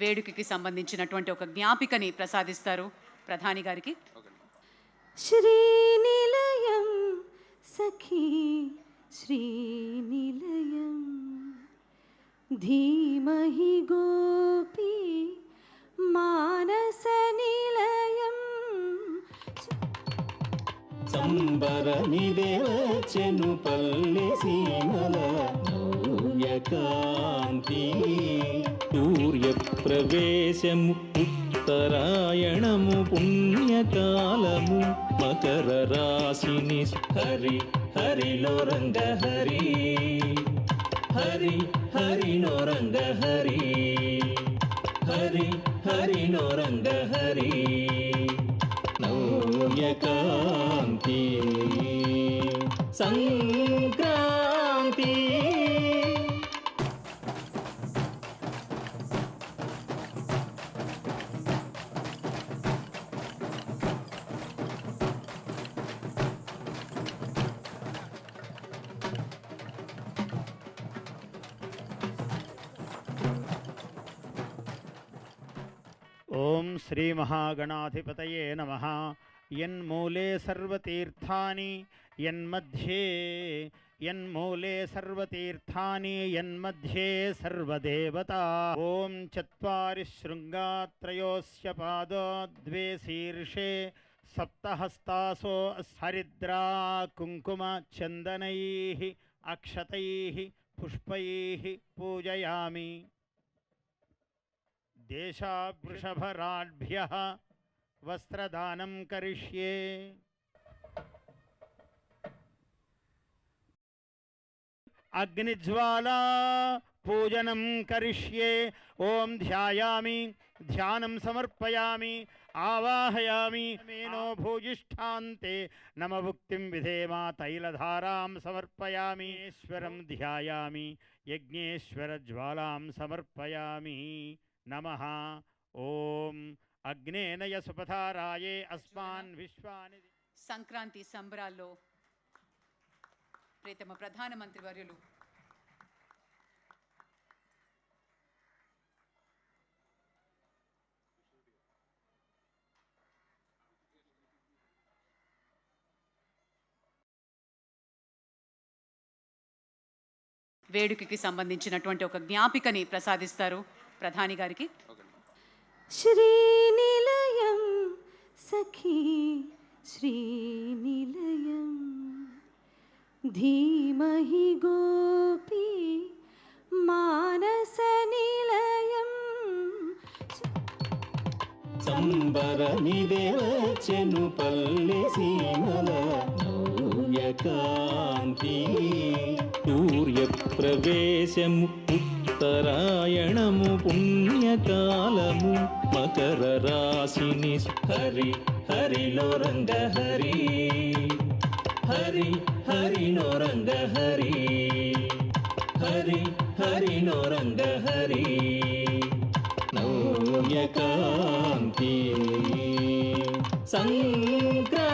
వేడుకకి సంబంధించినటువంటి ఒక జ్ఞాపికని ప్రసాదిస్తారు ప్రధాని గారికి. శ్రీనిలయం సఖీ శ్రీనిలయం ధీమహి గోపీ మానసనిలయం సంబర చెను పల్లె సీమల నవ్యకాంతి సూర్యప్రవేశము ఉత్తరాయణము పుణ్యకాలము మకర రాశిని హరి హరిలో రంగ హరి హరి హరినో రంగ హరి హరి హరినో రంగ హరి నవ్యకాంతి సంక్రాంతి ॐ श्रीमहागणाधिपतये नमः। यन्मूले सर्वतीर्थानि, यन्मध्ये, यन्मूले सर्वतीर्थानि सर्वदेवता। ॐ चत्वारि शृङ्गात्रयोऽस्य द्वे शीर्षे सप्तस्तासो हरिद्रा कुंकुम चंदन अक्षत पुष्प पूजयामि। देशावृषभराड्भ्यः वस्त्रदानं करिष्ये। अग्निज्वाला पूजनं करिष्ये। ॐ ध्यायामि, ध्यानं समर्पयामि, आवाहयामि। मेनो भूयिष्ठान्ते नमभुक्तिं विधेमा तैलधारां समर्पयामि। ईश्वरं ध्यायामि, यज्ञेश्वरज्वालां समर्पयामि। నమ. ఓం. అగ్నేనయ సుపథారాయే అస్మాన్ విశ్వాని సంక్రాంతి సంబరాల్లో ప్రీతమ ప్రధానమంత్రి వర్యులు. వేడుకకి సంబంధించినటువంటి ఒక జ్ఞాపికని ప్రసాదిస్తారు. ప్రధాని గారికి. శ్రీనిలయం సఖీ శ్రీనిలయం. ధీమహి గోపీ మానసనిలయం సంబర నిదేవచెను పల్లె సీమల. నవ్యకాంతి సూర్యప్రవేశము ఉత్తరాయణము పుణ్యకాలము మకర రాశిని హరి హరిలో రంగ హరి హరి హరినో రంగ హరి హరి హరినో రంగ హరి నవ్యకాంతి సంక్రాంతి